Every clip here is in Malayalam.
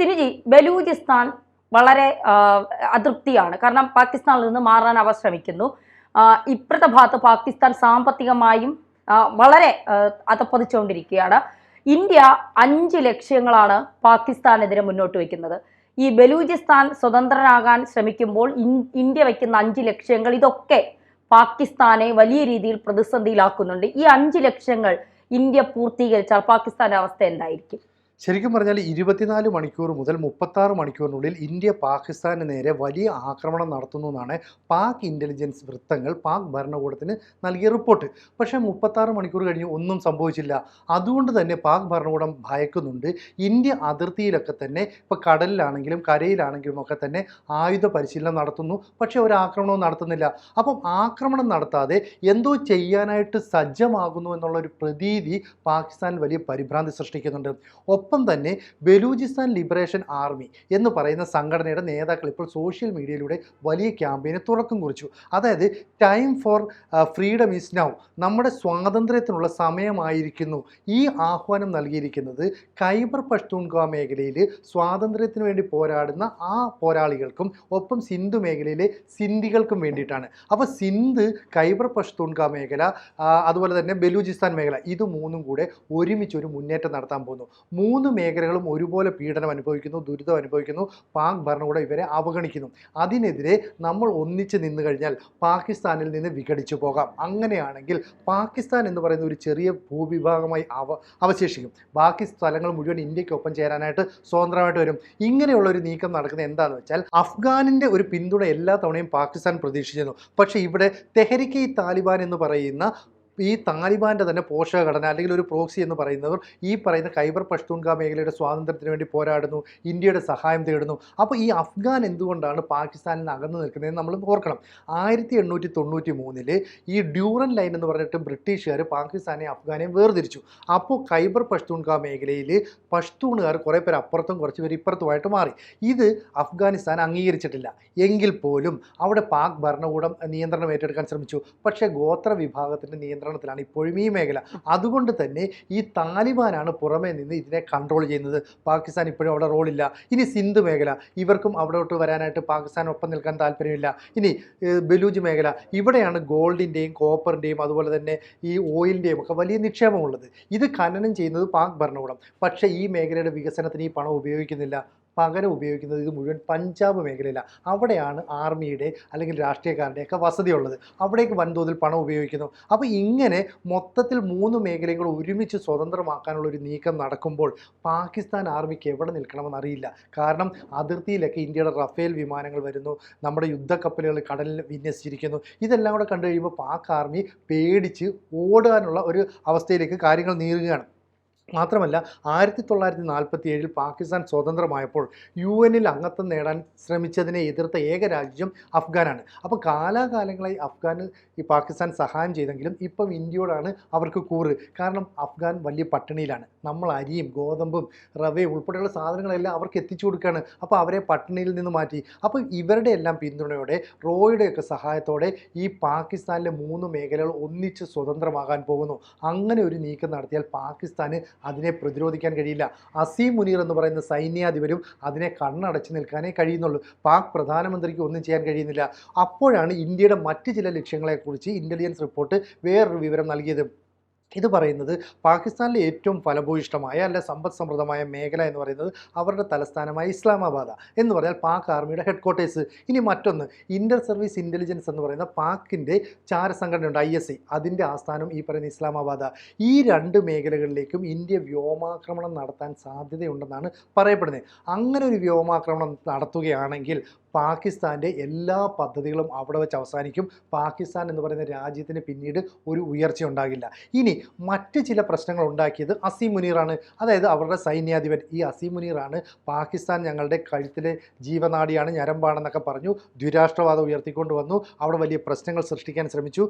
സിനിജി ബലൂചിസ്ഥാൻ വളരെ അതൃപ്തിയാണ്. കാരണം പാകിസ്ഥാനിൽ നിന്ന് മാറാൻ അവർ ശ്രമിക്കുന്നു. ഇപ്പോഴത്തെ ഭാഗത്ത് പാകിസ്ഥാൻ സാമ്പത്തികമായും വളരെ അതപ്പതിച്ചുകൊണ്ടിരിക്കുകയാണ് ഇന്ത്യ അഞ്ച് ലക്ഷ്യങ്ങളാണ് പാകിസ്ഥാനെതിരെ മുന്നോട്ട് വയ്ക്കുന്നത്. ഈ ബലൂചിസ്ഥാൻ സ്വതന്ത്രനാകാൻ ശ്രമിക്കുമ്പോൾ ഇന്ത്യ വയ്ക്കുന്ന അഞ്ച് ലക്ഷ്യങ്ങൾ ഇതൊക്കെ പാകിസ്ഥാനെ വലിയ രീതിയിൽ പ്രതിസന്ധിയിലാക്കുന്നുണ്ട്. ഈ അഞ്ച് ലക്ഷ്യങ്ങൾ ഇന്ത്യ പൂർത്തീകരിച്ചാൽ പാകിസ്ഥാന്റെ അവസ്ഥ എന്തായിരിക്കും? ശരിക്കും പറഞ്ഞാൽ ഇരുപത്തിനാല് മണിക്കൂർ മുതൽ മുപ്പത്താറ് മണിക്കൂറിനുള്ളിൽ ഇന്ത്യ പാകിസ്ഥാന് നേരെ വലിയ ആക്രമണം നടത്തുന്നു എന്നാണ് പാക് ഇന്റലിജൻസ് വൃത്തങ്ങൾ പാക് ഭരണകൂടത്തിന് നൽകിയ റിപ്പോർട്ട് പക്ഷേ മുപ്പത്താറ് മണിക്കൂർ കഴിഞ്ഞ് ഒന്നും സംഭവിച്ചില്ല. അതുകൊണ്ട് തന്നെ പാക് ഭരണകൂടം ഭയക്കുന്നുണ്ട്. ഇന്ത്യ അതിർത്തിയിലൊക്കെ തന്നെ ഇപ്പോൾ കടലിലാണെങ്കിലും കരയിലാണെങ്കിലും ഒക്കെ തന്നെ ആയുധ പരിശീലനം നടത്തുന്നു. പക്ഷേ ഒരു ആക്രമണവും നടത്തുന്നില്ല. അപ്പം ആക്രമണം നടത്താതെ എന്തോ ചെയ്യാനായിട്ട് സജ്ജമാകുന്നു എന്നുള്ള ഒരു പ്രതീതി പാകിസ്ഥാൻ വലിയ പരിഭ്രാന്തി സൃഷ്ടിക്കുന്നുണ്ട്. ഒപ്പം തന്നെ ബലൂചിസ്ഥാൻ ലിബറേഷൻ ആർമി എന്ന് പറയുന്ന സംഘടനയുടെ നേതാക്കൾ ഇപ്പോൾ സോഷ്യൽ മീഡിയയിലൂടെ വലിയ ക്യാമ്പയിന് തുടക്കം കുറിച്ചു. അതായത് time for freedom is now നമ്മുടെ സ്വാതന്ത്ര്യത്തിനുള്ള സമയമായിരിക്കുന്നു. ഈ ആഹ്വാനം നൽകിയിരിക്കുന്നത് ഖൈബർ പഷ്തൂൺഖ മേഖലയിൽ സ്വാതന്ത്ര്യത്തിന് വേണ്ടി പോരാടുന്ന ആ പോരാളികൾക്കും ഒപ്പം സിന്ധു മേഖലയിലെ സിന്ധികൾക്കും വേണ്ടിയിട്ടാണ്. അപ്പോൾ സിന്ധ് ഖൈബർ പഷ്തൂൺഖ മേഖല അതുപോലെ തന്നെ ബലൂചിസ്ഥാൻ മേഖല ഇത് മൂന്നും കൂടെ ഒരുമിച്ച് ഒരു മുന്നേറ്റം നടത്താൻ പോകുന്നു. മൂന്ന് മേഖലകളും ഒരുപോലെ പീഡനം അനുഭവിക്കുന്നു ദുരിതം അനുഭവിക്കുന്നു. പാക് ഭരണകൂടം ഇവരെ അവഗണിക്കുന്നു. അതിനെതിരെ നമ്മൾ ഒന്നിച്ച് നിന്ന് കഴിഞ്ഞാൽ പാകിസ്ഥാനിൽ നിന്ന് വിഘടിച്ചു പോകാം. അങ്ങനെയാണെങ്കിൽ പാകിസ്ഥാൻ എന്ന് പറയുന്ന ഒരു ചെറിയ ഭൂവിഭാഗമായി അവ അവശേഷിക്കും. ബാക്കി സ്ഥലങ്ങൾ മുഴുവൻ ഇന്ത്യക്കൊപ്പം ചേരാനായിട്ട് സ്വതന്ത്രമായിട്ട് വരും. ഇങ്ങനെയുള്ള ഒരു നീക്കം നടക്കുന്നത് എന്താണെന്ന് വെച്ചാൽ അഫ്ഗാനിന്റെ ഒരു പിന്തുണ എല്ലാ തവണയും പാകിസ്ഥാൻ പ്രതീക്ഷിച്ചിരുന്നു. പക്ഷേ ഇവിടെ തെഹരിക്ക് താലിബാൻ എന്ന് പറയുന്ന ഈ താലിബാന്റെ തന്നെ പോഷക ഘടന അല്ലെങ്കിൽ ഒരു പ്രോക്സി എന്ന് പറയുന്നവർ ഈ പറയുന്ന ഖൈബർ പഷ്തൂൺഖ മേഖലയുടെ സ്വാതന്ത്ര്യത്തിന് വേണ്ടി പോരാടുന്നു ഇന്ത്യയുടെ സഹായം തേടുന്നു. അപ്പോൾ ഈ അഫ്ഗാൻ എന്തുകൊണ്ടാണ് പാകിസ്ഥാനിൽ നിന്ന് അകന്നു നിൽക്കുന്നതെന്ന് നമ്മൾ ഓർക്കണം. ആയിരത്തി എണ്ണൂറ്റി തൊണ്ണൂറ്റി മൂന്നിൽ ഈ ഡ്യൂറൻ ലൈൻ എന്ന് പറഞ്ഞിട്ട് ബ്രിട്ടീഷുകാർ പാകിസ്ഥാനെ അഫ്ഗാനെ വേർതിരിച്ചു. അപ്പോൾ ഖൈബർ പഷ്തൂൺഖ മേഖലയിൽ പഷ്തൂണുകാർ കുറേ പേർ അപ്പുറത്തും കുറച്ച് പേര് ഇപ്പുറത്തുമായിട്ട് മാറി. ഇത് അഫ്ഗാനിസ്ഥാൻ അംഗീകരിച്ചിട്ടില്ല. എങ്കിൽ പോലും അവിടെ പാക് ഭരണകൂടം നിയന്ത്രണം ഏറ്റെടുക്കാൻ ശ്രമിച്ചു. പക്ഷേ ഗോത്ര വിഭാഗത്തിന്റെ നിയന്ത്രണത്തിലാണ് ഇപ്പോഴും ഈ മേഖല. അതുകൊണ്ട് തന്നെ ഈ താലിബാനാണ് പുറമേ നിന്ന് ഇതിനെ കൺട്രോൾ ചെയ്യുന്നത്. പാകിസ്ഥാൻ ഇപ്പോഴും അവിടെ റോളില്ല ഇനി സിന്ധ് മേഖല ഇവർക്കും അവിടോട്ട് വരാനായിട്ട് പാകിസ്ഥാൻ ഒപ്പം നിൽക്കാൻ താല്പര്യമില്ല. ഇനി ബലൂജ് മേഖല ഇവിടെയാണ് ഗോൾഡിന്റെയും കോപ്പറിന്റെയും അതുപോലെ തന്നെ ഈ ഓയിലിന്റെയും ഒക്കെ വലിയ നിക്ഷേപമുള്ളത് ഇത് ഖനനം ചെയ്യുന്നത് പാക് ഭരണകൂടം. പക്ഷേ ഈ മേഖലയുടെ വികസനത്തിന് ഈ പണം ഉപയോഗിക്കുന്നില്ല. പകരം ഉപയോഗിക്കുന്നത് ഇത് മുഴുവൻ പഞ്ചാബ് മേഖലയിലാണ് അവിടെയാണ് ആർമിയുടെ അല്ലെങ്കിൽ രാഷ്ട്രീയക്കാരുടെയൊക്കെ വസതിയുള്ളത്. അവിടേക്ക് വൻതോതിൽ പണം ഉപയോഗിക്കുന്നു. അപ്പോൾ ഇങ്ങനെ മൊത്തത്തിൽ മൂന്ന് മേഖലയും കൂടെ ഒരുമിച്ച് സ്വതന്ത്രമാക്കാനുള്ള ഒരു നീക്കം നടക്കുമ്പോൾ പാകിസ്ഥാൻ ആർമിക്ക് എവിടെ നിൽക്കണമെന്ന് അറിയില്ല. കാരണം അതിർത്തിയിലൊക്കെ ഇന്ത്യയുടെ റഫേൽ വിമാനങ്ങൾ വരുന്നു. നമ്മുടെ യുദ്ധക്കപ്പലുകൾ കടലിൽ വിന്യസിച്ചിരിക്കുന്നു. ഇതെല്ലാം കൂടെ കണ്ടു കഴിയുമ്പോൾ പാക് ആർമി പേടിച്ച് ഓടാനുള്ള ഒരു അവസ്ഥയിലേക്ക് കാര്യങ്ങൾ നീങ്ങുകയാണ്. മാത്രമല്ല ആയിരത്തി തൊള്ളായിരത്തി നാൽപ്പത്തി ഏഴിൽ പാകിസ്ഥാൻ സ്വതന്ത്രമായപ്പോൾ യു എന്നിൽ അംഗത്വം നേടാൻ ശ്രമിച്ചതിനെ എതിർത്ത ഏക രാജ്യം അഫ്ഗാനാണ്. അപ്പോൾ കാലാകാലങ്ങളായി അഫ്ഗാന് ഈ പാകിസ്ഥാൻ സഹായം ചെയ്തെങ്കിലും ഇപ്പം ഇന്ത്യയോടാണ് അവർക്ക് കൂറ്. കാരണം അഫ്ഗാൻ വലിയ പട്ടിണിയിലാണ്. നമ്മൾ അരിയും ഗോതമ്പും റവയും ഉൾപ്പെടെയുള്ള സാധനങ്ങളെല്ലാം അവർക്ക് എത്തിച്ചു കൊടുക്കുകയാണ്. അപ്പോൾ അവരെ പട്ടിണിയിൽ നിന്ന് മാറ്റി. അപ്പോൾ ഇവരുടെ എല്ലാം പിന്തുണയോടെ റോയുടെയൊക്കെ സഹായത്തോടെ ഈ പാകിസ്ഥാനിലെ മൂന്ന് മേഖലകൾ ഒന്നിച്ച് സ്വതന്ത്രമാകാൻ പോകുന്നു. അങ്ങനെ ഒരു നീക്കം നടത്തിയാൽ പാകിസ്ഥാന് അതിനെ പ്രതിരോധിക്കാൻ കഴിയില്ല. അസീം മുനീർ എന്ന് പറയുന്ന സൈന്യാധിപരും അതിനെ കണ്ണടച്ച് നിൽക്കാനേ കഴിയുന്നുള്ളൂ. പാക് പ്രധാനമന്ത്രിക്ക് ഒന്നും ചെയ്യാൻ കഴിയുന്നില്ല. അപ്പോഴാണ് ഇന്ത്യയുടെ മറ്റ് ചില ലക്ഷ്യങ്ങളെക്കുറിച്ച് ഇന്റലിജൻസ് റിപ്പോർട്ട് വേറൊരു വിവരം നൽകിയത്. ഇത് പറയുന്നത് പാകിസ്ഥാനിലെ ഏറ്റവും ഫലഭൂയിഷ്ടമായ അല്ലെ സമ്പദ് സമൃദ്ധമായ മേഖല എന്ന് പറയുന്നത് അവരുടെ തലസ്ഥാനമായ ഇസ്ലാമാബാദ എന്ന് പറഞ്ഞാൽ പാക് ആർമിയുടെ ഹെഡ് ക്വാർട്ടേഴ്സ് ഇനി മറ്റൊന്ന് ഇന്റർ സർവീസ് ഇന്റലിജൻസ് എന്ന് പറയുന്ന പാക്കിന്റെ ചാരസംഘടനയുണ്ട് ഐ എസ് ഐ. അതിന്റെ ആസ്ഥാനം ഈ പറയുന്ന ഇസ്ലാമാബാദ. ഈ രണ്ട് മേഖലകളിലേക്കും ഇന്ത്യ വ്യോമാക്രമണം നടത്താൻ സാധ്യതയുണ്ടെന്നാണ് പറയപ്പെടുന്നത്. അങ്ങനെ ഒരു വ്യോമാക്രമണം നടത്തുകയാണെങ്കിൽ പാകിസ്ഥാന്റെ എല്ലാ പദ്ധതികളും അവിടെ വെച്ച് അവസാനിക്കും. പാകിസ്ഥാൻ എന്ന് പറയുന്ന രാജ്യത്തിന് പിന്നീട് ഒരു ഉയർച്ച ഉണ്ടാകില്ല ഇനി മറ്റ് ചില പ്രശ്നങ്ങൾ ഉണ്ടാക്കിയത് അസീം മുനീറാണ്. അതായത് അവരുടെ സൈന്യാധിപൻ. ഈ അസീം മുനീറാണ് പാകിസ്ഥാൻ ഞങ്ങളുടെ കഴുത്തിലെ ജീവനാടിയാണ് ഞരമ്പാണെന്നൊക്കെ പറഞ്ഞു ദ്വിരാഷ്ട്രവാദം ഉയർത്തിക്കൊണ്ട് വന്നു. അവിടെ വലിയ പ്രശ്നങ്ങൾ സൃഷ്ടിക്കാൻ ശ്രമിച്ചു.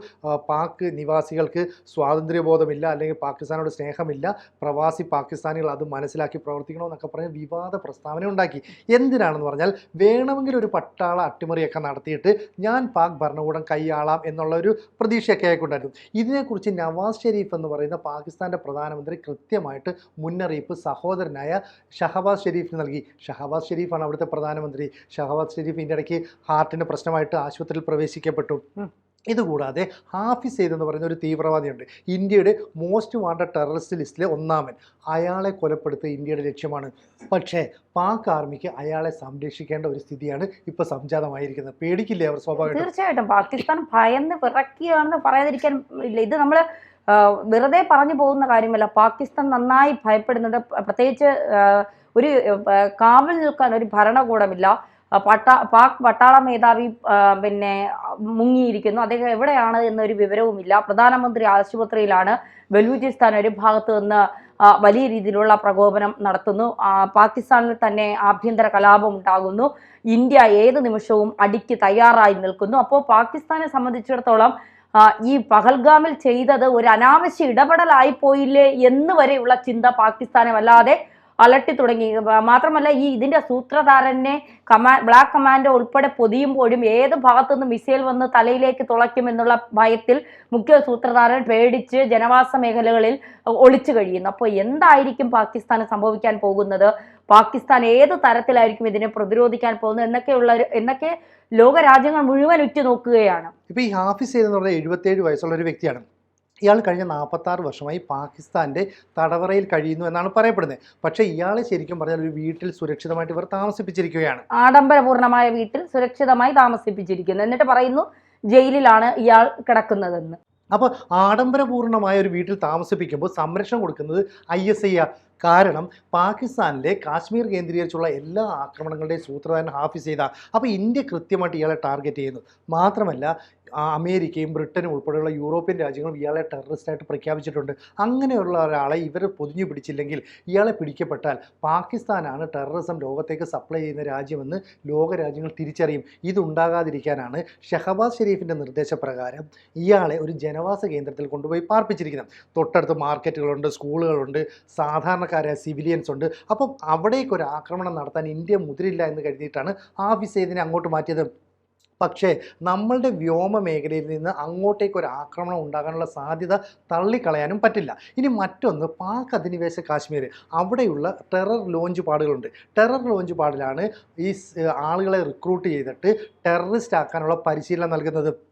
പാക് നിവാസികൾക്ക് സ്വാതന്ത്ര്യബോധമില്ല അല്ലെങ്കിൽ പാകിസ്ഥാനോട് സ്നേഹമില്ല. പ്രവാസി പാകിസ്ഥാനികൾ അത് മനസ്സിലാക്കി പ്രവർത്തിക്കണമെന്നൊക്കെ പറഞ്ഞ് വിവാദ പ്രസ്താവന ഉണ്ടാക്കി. എന്തിനാണെന്ന് പറഞ്ഞാൽ വേണമെങ്കിൽ ഒരു പട്ടാള അട്ടിമറിയൊക്കെ നടത്തിയിട്ട് ഞാൻ പാക് ഭരണകൂടം കൈയാളാം എന്നുള്ള ഒരു പ്രതീക്ഷയൊക്കെ ആയിക്കൊണ്ടായിരുന്നു. ഇതിനെക്കുറിച്ച് നവാസ് ഷെരീഫ് എന്ന് പറയുന്ന പാകിസ്ഥാന്റെ പ്രധാനമന്ത്രി കൃത്യമായിട്ട് മുന്നറിയിപ്പ് സഹോദരനായ ഷഹബാസ് ഷെരീഫിന് നൽകി. ഷഹബാസ് ഷെരീഫാണ് അവിടുത്തെ പ്രധാനമന്ത്രി. ഷഹബാസ് ഷെരീഫ് ഇതിന്റെ ഇടയ്ക്ക് ഹാർട്ടിന് പ്രശ്നമായിട്ട് ആശുപത്രിയിൽ പ്രവേശിക്കപ്പെട്ടു. ഇതുകൂടാതെ ഹാഫിസ് സെയ്ദ് എന്ന് പറയുന്ന ഒരു തീവ്രവാദിയുണ്ട്. ഇന്ത്യയുടെ മോസ്റ്റ് വാണ്ടഡ് ടെററിസ്റ്റ് ലിസ്റ്റിലെ ഒന്നാമൻ. അയാളെ കൊലപ്പെടുത്ത ഇന്ത്യയുടെ ലക്ഷ്യമാണ്. പക്ഷേ പാക് ആർമിക്ക് അയാളെ സംരക്ഷിക്കേണ്ട ഒരു സ്ഥിതിയാണ് ഇപ്പോൾ സംജാതമായിരിക്കുന്നത്. പേടിക്കില്ലേ അവർ സ്വാഭാവികം? തീർച്ചയായിട്ടും. പാകിസ്ഥാൻ ഭയന്ന് വിറക്കുകയാണെന്ന് പറയാതിരിക്കാൻ ഇല്ല. ഇത് നമ്മൾ വെറുതെ പറഞ്ഞു പോകുന്ന കാര്യമല്ല. പാകിസ്ഥാൻ നന്നായി ഭയപ്പെടുന്നുണ്ട് പ്രത്യേകിച്ച് ഒരു കാവൽ നിൽക്കാൻ ഒരു ഭരണകൂടമില്ല. പട്ട പാക് പട്ടാള മേധാവി പിന്നെ മുങ്ങിയിരിക്കുന്നു. അദ്ദേഹം എവിടെയാണ് എന്നൊരു വിവരവുമില്ല. പ്രധാനമന്ത്രി ആശുപത്രിയിലാണ് ബലൂചിസ്ഥാൻ ഒരു ഭാഗത്ത് നിന്ന് വലിയ രീതിയിലുള്ള പ്രകോപനം നടത്തുന്നു. പാകിസ്ഥാനിൽ തന്നെ ആഭ്യന്തര കലാപം ഉണ്ടാകുന്നു. ഇന്ത്യ ഏത് നിമിഷവും അടിക്ക് തയ്യാറായി നിൽക്കുന്നു. അപ്പോൾ പാകിസ്ഥാനെ സംബന്ധിച്ചിടത്തോളം ഈ പഹൽഗാമിൽ ചെയ്തത് ഒരു അനാവശ്യ ഇടപെടലായി പോയില്ലേ എന്ന് വരെയുള്ള ചിന്ത പാകിസ്ഥാനെ വല്ലാതെ അലട്ടി തുടങ്ങി. മാത്രമല്ല ഈ ഇതിന്റെ സൂത്രധാരനെ കമാ ബ്ലാക്ക് കമാൻഡോ ഉൾപ്പെടെ പൊതിയുമ്പോഴും ഏത് ഭാഗത്തുനിന്ന് മിസൈൽ വന്ന് തലയിലേക്ക് തുളയ്ക്കും എന്നുള്ള ഭയത്തിൽ മുഖ്യ സൂത്രധാരൻ പേടിച്ച് ജനവാസ മേഖലകളിൽ ഒളിച്ചു കഴിയുന്നു. അപ്പോൾ എന്തായിരിക്കും പാകിസ്ഥാന് സംഭവിക്കാൻ പോകുന്നത്? പാകിസ്ഥാൻ ഏത് തരത്തിലായിരിക്കും ഇതിനെ പ്രതിരോധിക്കാൻ പോകുന്നത്? എന്നൊക്കെയുള്ള എന്നൊക്കെ ലോകരാജ്യങ്ങൾ മുഴുവൻ ഉറ്റുനോക്കുകയാണ്. ഇപ്പൊ ഈ ഹാഫിസ് എന്ന് പറഞ്ഞാൽ എഴുപത്തേഴ് വയസ്സുള്ള ഒരു വ്യക്തിയാണ്. ഇയാൾ കഴിഞ്ഞ നാൽപ്പത്താറ് വർഷമായി പാകിസ്ഥാന്റെ തടവറയിൽ കഴിയുന്നു എന്നാണ് പറയപ്പെടുന്നത്. പക്ഷേ ഇയാളെ ശരിക്കും പറഞ്ഞാൽ ഒരു വീട്ടിൽ സുരക്ഷിതമായിട്ട് ഇവർ താമസിപ്പിച്ചിരിക്കുകയാണ്. ആഡംബരപൂർണമായ വീട്ടിൽ സുരക്ഷിതമായി താമസിപ്പിച്ചിരിക്കുന്നു. എന്നിട്ട് പറയുന്നു ജയിലിലാണ് ഇയാൾ കിടക്കുന്നതെന്ന്. അപ്പോൾ ആഡംബരപൂർണമായ ഒരു വീട്ടിൽ താമസിപ്പിക്കുമ്പോൾ സംരക്ഷണം കൊടുക്കുന്നത് ഐ എസ് ഐ കാരണം പാകിസ്ഥാനിലെ കാശ്മീർ കേന്ദ്രീകരിച്ചുള്ള എല്ലാ ആക്രമണങ്ങളുടെയും സൂത്രധാരൻ ഹാഫിസ് ചെയ്ത അപ്പോൾ ഇന്ത്യ കൃത്യമായിട്ട് ഇയാളെ ടാർഗറ്റ് ചെയ്യുന്നു. മാത്രമല്ല അമേരിക്കയും ബ്രിട്ടനും ഉൾപ്പെടെയുള്ള യൂറോപ്യൻ രാജ്യങ്ങളും ഇയാളെ ടെററിസ്റ്റായിട്ട് പ്രഖ്യാപിച്ചിട്ടുണ്ട്. അങ്ങനെയുള്ള ഒരാളെ ഇവർ പൊതിഞ്ഞു പിടിച്ചില്ലെങ്കിൽ ഇയാളെ പിടിക്കപ്പെട്ടാൽ പാകിസ്ഥാനാണ് ടെററിസം ലോകത്തേക്ക് സപ്ലൈ ചെയ്യുന്ന രാജ്യമെന്ന് ലോകരാജ്യങ്ങൾ തിരിച്ചറിയും. ഇതുണ്ടാകാതിരിക്കാനാണ് ഷഹബാസ് ഷെരീഫിന്റെ നിർദ്ദേശപ്രകാരം ഇയാളെ ഒരു ജനവാസ കേന്ദ്രത്തിൽ കൊണ്ടുപോയി പാർപ്പിച്ചിരിക്കുന്നത്. തൊട്ടടുത്ത് മാർക്കറ്റുകളുണ്ട് സ്കൂളുകളുണ്ട് സാധാരണക്കാരായ സിവിലിയൻസ് ഉണ്ട്. അപ്പം അവിടേക്കൊരു ആക്രമണം നടത്താൻ ഇന്ത്യ മുതിരില്ല എന്ന് കരുതിയിട്ടാണ് ആഫീസ് ഇതിനെ അങ്ങോട്ട് മാറ്റിയത്. പക്ഷേ നമ്മളുടെ വ്യോമ മേഖലയിൽ നിന്ന് അങ്ങോട്ടേക്ക് ഒരു ആക്രമണം ഉണ്ടാകാനുള്ള സാധ്യത തള്ളിക്കളയാനും പറ്റില്ല. ഇനി മറ്റൊന്ന് പാക് അധിനിവേശ കാശ്മീർ അവിടെയുള്ള ടെറർ ലോഞ്ച് പാടുകളുണ്ട്. ടെറർ ലോഞ്ച് പാടിലാണ് ഈ ആളുകളെ റിക്രൂട്ട് ചെയ്തിട്ട് ടെററിസ്റ്റ് ആക്കാനുള്ള പരിശീലനം നൽകുന്നത്.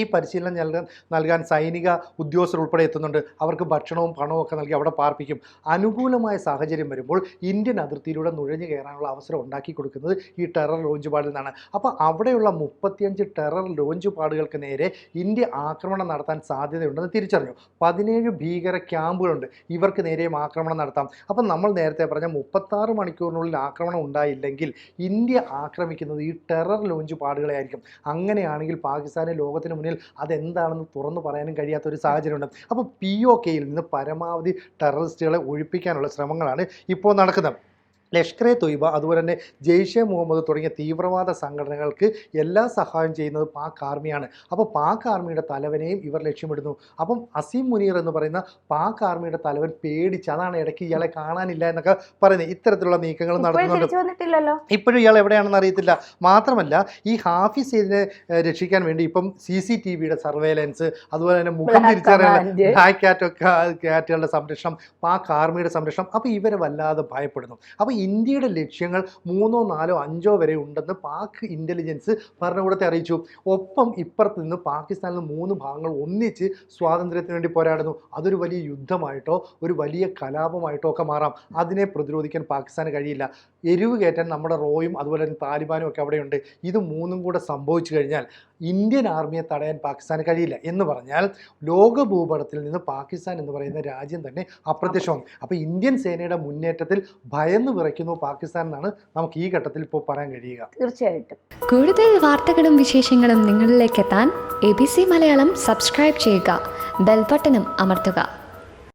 ഈ പരിശീലനം നൽകാൻ നൽകാൻ സൈനിക ഉദ്യോഗസ്ഥർ ഉൾപ്പെടെ എത്തുന്നുണ്ട്. അവർക്ക് ഭക്ഷണവും പണവും ഒക്കെ നൽകി അവിടെ പാർപ്പിക്കും. അനുകൂലമായ സാഹചര്യം വരുമ്പോൾ ഇന്ത്യൻ അതിർത്തിയിലൂടെ നുഴഞ്ഞു കയറാനുള്ള അവസരം ഉണ്ടാക്കി കൊടുക്കുന്നത് ഈ ടെറർ ലോഞ്ച് പാടിൽ നിന്നാണ്. അപ്പോൾ അവിടെയുള്ള മുപ്പത്തിയഞ്ച് ടെറർ ലോഞ്ച് പാടുകൾക്ക് നേരെ ഇന്ത്യ ആക്രമണം നടത്താൻ സാധ്യതയുണ്ടെന്ന് തിരിച്ചറിഞ്ഞു. പതിനേഴ് ഭീകര ക്യാമ്പുകളുണ്ട്. ഇവർക്ക് നേരെയും ആക്രമണം നടത്താം. അപ്പം നമ്മൾ നേരത്തെ പറഞ്ഞ മുപ്പത്താറ് മണിക്കൂറിനുള്ളിൽ ആക്രമണം ഉണ്ടായില്ലെങ്കിൽ ഇന്ത്യ ആക്രമിക്കുന്നത് ഈ ടെറർ ലോഞ്ച് പാടുകളെ ആയിരിക്കും അങ്ങനെയാണെങ്കിൽ പാകിസ്ഥാനെ ലോകത്തിന് മുന്നിൽ അതെന്താണെന്ന് തുറന്നു പറയാനും കഴിയാത്ത ഒരു സാഹചര്യമുണ്ട് അപ്പോൾ പി ഒ കെയിൽ നിന്ന് പരമാവധി ടെററിസ്റ്റുകളെ ഒഴിപ്പിക്കാനുള്ള ശ്രമങ്ങളാണ് ഇപ്പോൾ നടക്കുന്നത്. ലഷ്കർ എ തൊയ്ബ അതുപോലെ തന്നെ ജെയ്ഷെ മുഹമ്മദ് തുടങ്ങിയ തീവ്രവാദ സംഘടനകൾക്ക് എല്ലാ സഹായം ചെയ്യുന്നത് പാക് ആർമിയാണ്. അപ്പോൾ പാക് ആർമിയുടെ തലവനെയും ഇവർ ലക്ഷ്യമിടുന്നു. അപ്പം അസീം മുനീർ എന്ന് പറയുന്ന പാക് ആർമിയുടെ തലവൻ പേടിച്ച് അതാണ് ഇടയ്ക്ക് ഇയാളെ കാണാനില്ല എന്നൊക്കെ പറയുന്നത്. ഇത്തരത്തിലുള്ള നീക്കങ്ങൾ നടത്തുന്നുണ്ട്. ഇപ്പോഴും ഇയാൾ എവിടെയാണെന്ന് അറിയത്തില്ല. മാത്രമല്ല ഈ ഹാഫിസ് ഇതിനെ രക്ഷിക്കാൻ വേണ്ടി ഇപ്പം സി സി ടി വിയുടെ സർവേലൻസ് അതുപോലെ തന്നെ മുഖം തിരിച്ചറിയാൻ. ബ്ലാക്ക് കാറ്റൊക്കെ കാറ്റുകളുടെ സംരക്ഷണം പാക് ആർമിയുടെ സംരക്ഷണം അപ്പോൾ ഇവരെ വല്ലാതെ ഭയപ്പെടുന്നു. അപ്പോൾ ഇന്ത്യയുടെ ലക്ഷ്യങ്ങൾ മൂന്നോ നാലോ അഞ്ചോ വരെ ഉണ്ടെന്ന് പാക് ഇന്റലിജൻസ് ഭരണകൂടത്തെ അറിയിച്ചു. ഒപ്പം ഇപ്പുറത്ത് നിന്ന് പാകിസ്ഥാനിൽ മൂന്ന് ഭാഗങ്ങൾ ഒന്നിച്ച് സ്വാതന്ത്ര്യത്തിന് വേണ്ടി പോരാടുന്നു. അതൊരു വലിയ യുദ്ധമായിട്ടോ ഒരു വലിയ കലാപമായിട്ടോ ഒക്കെ മാറാം. അതിനെ പ്രതിരോധിക്കാൻ പാകിസ്ഥാന് കഴിയില്ല. എരിവ് കയറ്റാൻ നമ്മുടെ റോയും അതുപോലെ തന്നെ താലിബാനും ഒക്കെ അവിടെയുണ്ട്. ഇത് മൂന്നും കൂടെ സംഭവിച്ചു കഴിഞ്ഞാൽ ഇന്ത്യൻ ആർമിയെ തടയാൻ പാകിസ്ഥാന് കഴിയില്ല എന്ന് പറഞ്ഞാൽ ലോക ഭൂപടത്തിൽ നിന്ന് പാകിസ്ഥാൻ എന്ന് പറയുന്ന രാജ്യം തന്നെ അപ്രത്യക്ഷമാണ് അപ്പോൾ ഇന്ത്യൻ സേനയുടെ മുന്നേറ്റത്തിൽ ഭയന്ന് വിറയ്ക്കുന്നു പാകിസ്ഥാൻ എന്നാണ് നമുക്ക് ഈ ഘട്ടത്തിൽ ഇപ്പോൾ പറയാൻ കഴിയുക. തീർച്ചയായിട്ടും. കൂടുതൽ വാർത്തകളും വിശേഷങ്ങളും നിങ്ങളിലേക്ക് എത്താൻ A B C Malayalam subscribe ചെയ്യുക. ബെൽബട്ടനും അമർത്തുക.